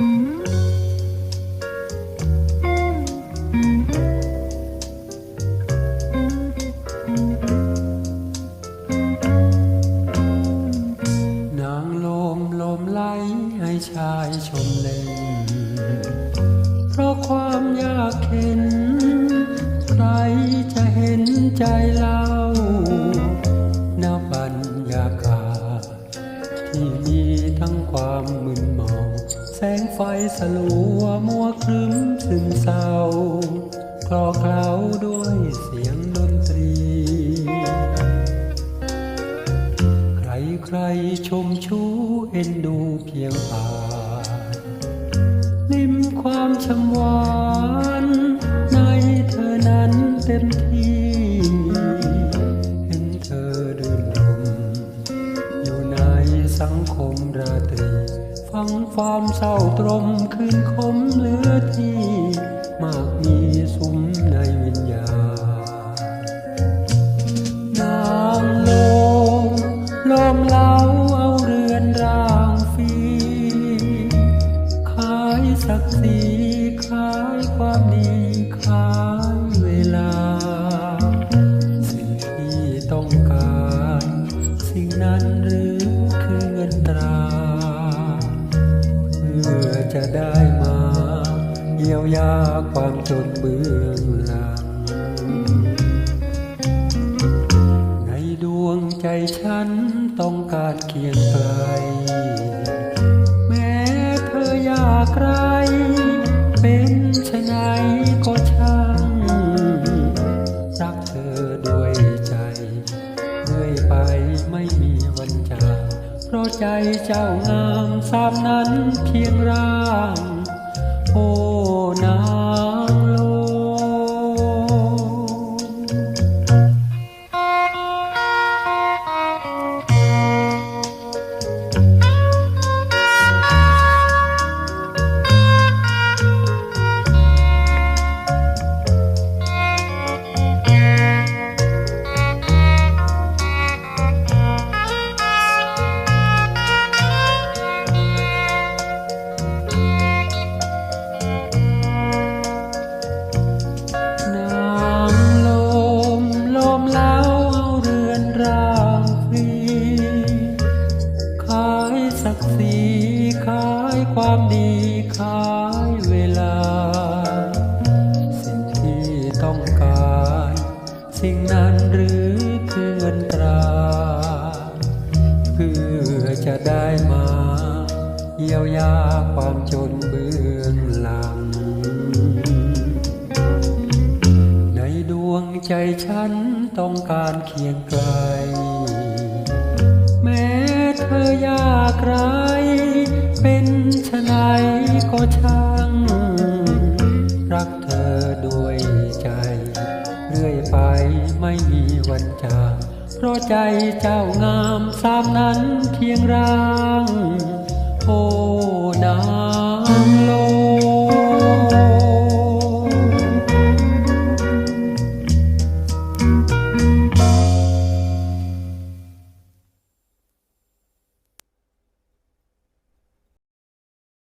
นางลมลมไหลให้ชายชมเล่น เพราะความยากเข็น ใครจะเห็นใจเรานาบัญญากาศที่มีทั้งความมึนเมา แสงไฟสลัวมัวครึ้มซึมเศร้าคลอเคล้าด้วยเสียงดนตรี ใครใครชมชูเอ็นดูเพียงผ่านลิมความชำหวานในเธอนั้นเต็มที่เห็นเธอเดินลมอยู่ในสังคมราตรี ฟังความเศร้าตรมคืนคมเหลือที่ มากมีสุมในวิญญาณนางลมลมเล้าเอาเรือนร่างฟีขายศักดิ์ศรีขายความดีขาย พื่อจะได้มาเยียวยาความจนเบื้องหลัง ในดวงใจฉันต้องการเคียงไกล แม้เธอยากไรเป็นชะไนก็ช่างรักเธอด้วย ใจเจ้างามสามนั้นเพียงร่างโอ ยียวยาความจนเบื้องหลัง ในดวงใจฉันต้องการเคียงไกล แม้เธอยากไรเป็นชะไหนก็ช่าง รักเธอด้วยใจ เรื่อยไปไม่มีวันจางเพราะใจเจ้างามสามนั้นเพียงร่าง โพนางโล